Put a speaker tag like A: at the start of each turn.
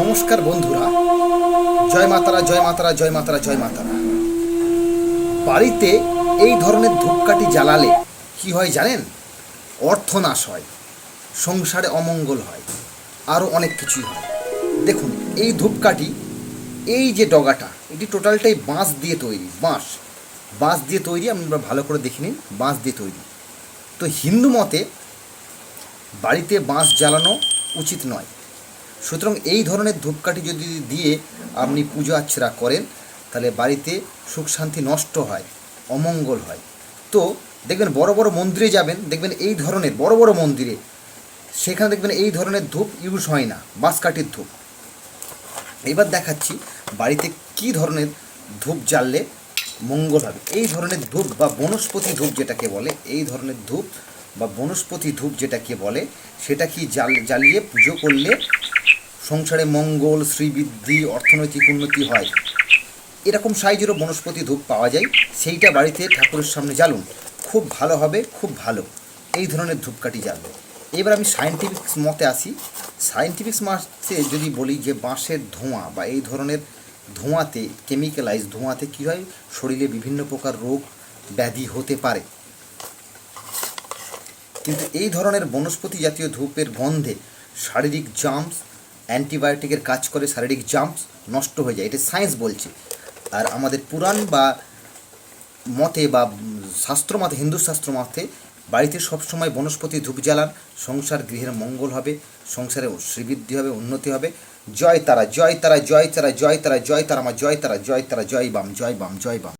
A: নমস্কার বন্ধুরা। জয় মাতারা জয় মাতারা জয় মাতারা জয় মাতারা। বাড়িতে এই ধরনের ধূপকাঠি জ্বালালে কি হয় জানেন? অর্থনাশ হয়, সংসারে অমঙ্গল হয় আরও অনেক কিছুই হয়। দেখুন, এই ধূপকাঠি, এই যে ডগাটা, এটি টোটালটাই বাঁশ দিয়ে তৈরি, বাঁশ। বাঁশ দিয়ে তৈরি আমরা ভালো করে দেখে নিন, বাঁশ দিয়ে তৈরি। তো হিন্দু মতে বাড়িতে বাঁশ জ্বালানো উচিত নয়। সুতরাং এই ধরনের ধূপকাঠি যদি দিয়ে আপনি পুজো আর্চনা করেন, তাহলে বাড়িতে সুখ শান্তি নষ্ট হয়, অমঙ্গল হয়। তো দেখবেন বড় বড় মন্দিরে যাবেন, দেখবেন এই ধরনের বড় বড় মন্দিরে, সেখানে দেখবেন এই ধরনের ধূপ ইউজ হয় না, বাঁশকাঠির ধূপ। এবার দেখাচ্ছি বাড়িতে কি ধরনের ধূপ জ্বাললে মঙ্গল হবে। এই ধরনের ধূপ বা বনস্পতি ধূপ যেটাকে বলে, এই ধরনের ধূপ বা বনস্পতি ধূপ যেটাকে বলে, সেটা কি জ্বালিয়ে পুজো করলে সংসারে মঙ্গল, শ্রীবৃদ্ধি, অর্থনৈতিক উন্নতি হয়। এরকম সাইজেরও বনস্পতি ধূপ পাওয়া যায়। সেইটা বাড়িতে ঠাকুরের সামনে জ্বালুন। খুব ভালো হবে, খুব ভালো। এই ধরনের ধূপকাঠি জ্বালবে। এবার আমি সায়েন্টিফিক মতে আসি। সায়েন্টিফিক মতে যদি বলি যে বাঁশের ধোঁয়া বা এই ধরনের ধোঁয়াতে কেমিক্যালাইজ ধোঁয়াতে কী হয়? শরীরে বিভিন্ন প্রকার রোগ, ব্যাধি হতে পারে। কিন্তু এই ধরনের বনস্পতি জাতীয় ধূপের গন্ধে শারীরিক জাম্পস অ্যান্টিবায়োটিকের কাজ করে শারীরিক জাম্পস নষ্ট হয়ে যায়। এটা সায়েন্স বলছে। আর আমাদের পুরাণ বা মতে বা শাস্ত্র মতে, হিন্দু শাস্ত্র মতে, বাড়িতে সবসময় বনস্পতি ধূপ জ্বালান, সংসার গৃহের মঙ্গল হবে, সংসারে শ্রীবৃদ্ধি হবে, উন্নতি হবে। জয় তারা জয় তারা জয় তারা জয় তারা জয় তারা আমার জয় তারা জয় তারা, জয় বাম জয় বাম জয় বাম।